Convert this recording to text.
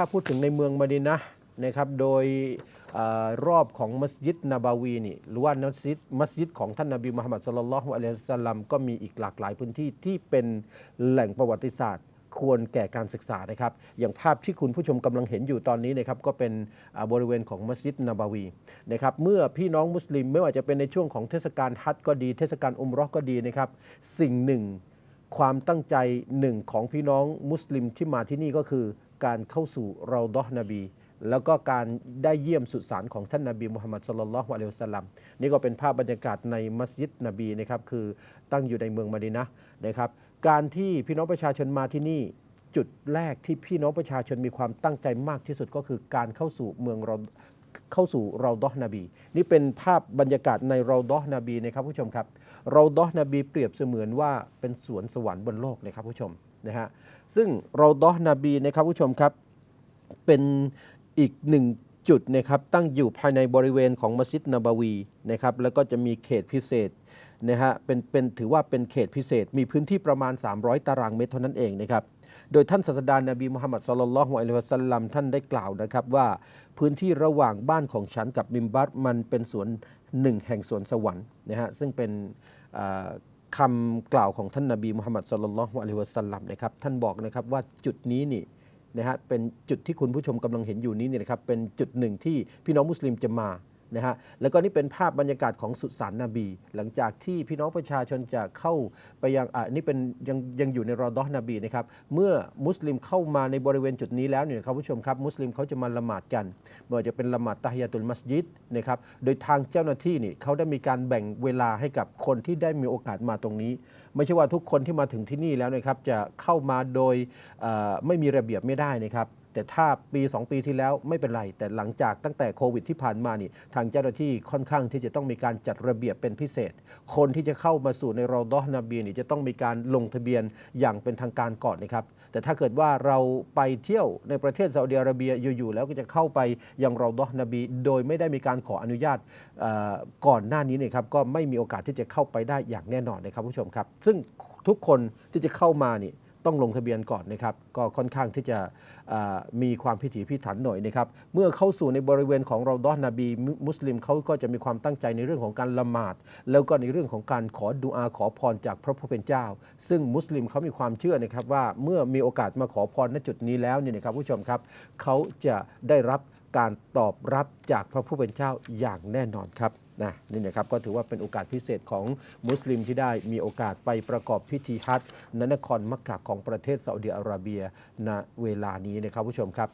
ถ้าพูดถึงในเมืองมะดินะนะครับโดยอรอบของมัสยิดนบาวีนี่หรือว่ามัสยิดมัสยิดของท่านนบีมุฮัมมัดสุลลัลลอฮุอะลัยฮิสลัมก็มีอีกหลากหลายพื้นที่ที่เป็นแหล่งประวัติศาสตร์ ควรแก่การศึกษานะครับ อย่างภาพที่คุณผู้ชมกำลังเห็นอยู่ตอนนี้นะครับก็เป็นบริเวณของมัสยิดนบาวีนะครับเมื่อพี่น้องมุสลิมไม่ว่าจะเป็นในช่วงของเทศกาลฮัจก็ดี เทศกาลอุมราะห์ก็ดีนะครับสิ่งหนึ่ง ความตั้งใจหนึ่งของพี่น้องมุสลิมที่มาที่นี่ก็คือ การเข้าสู่เราดอฮ์นบี แล้วก็การได้เยี่ยมสุสานของท่านนบีมุฮัมมัดสุลลัลลอฮุอะลัยฮิสัลัมนี่ก็เป็นภาพบรรยากาศในมัสยิดนบีนะครับคือตั้งอยู่ในเมืองมะดีนะนะครับ การที่พี่น้องประชาชนมาที่นี่จุดแรกที่พี่น้องประชาชนมีความตั้งใจมากที่สุดก็คือการเข้าสู่เมือง เข้าสู่เราดอฮ์นบี นี่เป็นภาพบรรยากาศในเราดอฮ์นบีนะครับผู้ชมครับ เราดอฮ์นบีเปรียบเสมือนว่าเป็นสวนสวรรค์บนโลกนะครับผู้ชมนะฮะซึ่งเราดอฮ์นบีนะครับผู้ชมครับเป็นอีกหนึ่งจุดนะครับตั้งอยู่ภายในบริเวณของมัสยิดนบวีนะครับแล้วก็จะมีเขตพิเศษนะฮะเป็นเป็นถือว่าเป็นเขตพิเศษ มีพื้นที่ประมาณ 300 ตารางเมตรเท่านั้นเองนะครับ โดยท่านศาสดานบีมุฮัมมัดสุลลัลลอฮุอะลัยฮิวะสัลลัมท่านได้กล่าวนะครับว่าพื้นที่ระหว่างบ้านของฉันกับมิมบัตมันเป็นสวนหนึ่งแห่งสวนสวรรค์นะฮะซึ่งเป็นคำกล่าวของท่านนบีมุฮัมมัดสุลลัลลอฮุอะลัยฮิวะสัลลัมนะครับท่านบอกนะครับว่าจุดนี้นี่นะฮะเป็นจุดที่คุณผู้ชมกำลังเห็นอยู่นี้เนี่ยนะครับเป็นจุดหนึ่งที่พี่น้องมุสลิมจะมา นะฮะแล้วก็นี่เป็นภาพบรรยากาศของสุสานนบี หลังจากที่พี่น้องประชาชนจะเข้าไปยังอ่านี่เป็นยังยังอยู่ในรอดอฮ์นบีนะครับเมื่อมุสลิมเข้ามาในบริเวณจุดนี้แล้วเนี่ยครับผู้ชมครับ มุสลิมเขาจะมาละหมาดกันไม่ว่าจะเป็นละหมาดตะฮิยาตุลมัสยิดนะครับโดยทางเจ้าหน้าที่นี่เขาได้มีการแบ่งเวลาให้กับคนที่ได้มีโอกาสมาตรงนี้ ไม่ใช่ว่าทุกคนที่มาถึงที่นี่แล้วนะครับจะเข้ามาโดยไม่มีระเบียบไม่ได้นะครับ แต่ถ้าปี2ปีที่แล้วไม่เป็นไร แต่หลังจากตั้งแต่โควิดที่ผ่านมานี่ทางเจ้าหน้าที่ค่อนข้างที่จะต้องมีการจัดระเบียบเป็นพิเศษ คนที่จะเข้ามาสู่ในรอดอฮ์นบีนี่จะต้องมีการลงทะเบียนอย่างเป็นทางการก่อนนะครับแต่ถ้าเกิดว่าเราไปเที่ยวในประเทศซาอุดิอาระเบียอยู่ๆแล้วก็จะเข้าไปยังรอดอฮ์นบี โดยไม่ได้มีการขออนุญาตก่อนหน้านี้เนยครับก็ไม่มีโอกาสที่จะเข้าไปได้อย่างแน่นอนนะครับผู้ชมครับ ซึ่งทุกคนที่จะเข้ามานี่ ต้องลงทะเบียนก่อนนะครับ ก็ค่อนข้างที่จะมีความพิถีพิถันหน่อยนะครับ เมื่อเข้าสู่ในบริเวณของเราดอนนบีมุมุสลิมเขาก็จะมีความตั้งใจในเรื่องของการละหมาด แล้วก็ในเรื่องของการขอดุอาขอพรจากพระผู้เป็นเจ้า ซึ่งมุสลิมเขามีความเชื่อนะครับว่าเมื่อมีโอกาสมาขอพรณจุดนี้แล้วเนี่ยนะครับผู้ชมครับเขาจะได้รับการตอบรับจากพระผู้เป็นเจ้าอย่างแน่นอนครับนะนี่นะครับก็ถือว่าเป็นโอกาสพิเศษของมุสลิมที่ได้มีโอกาสไปประกอบพิธีฮัจญ์ณนครมักกะของประเทศซาอุดิอาระเบียณเวลานี้นะครับผู้ชมครับ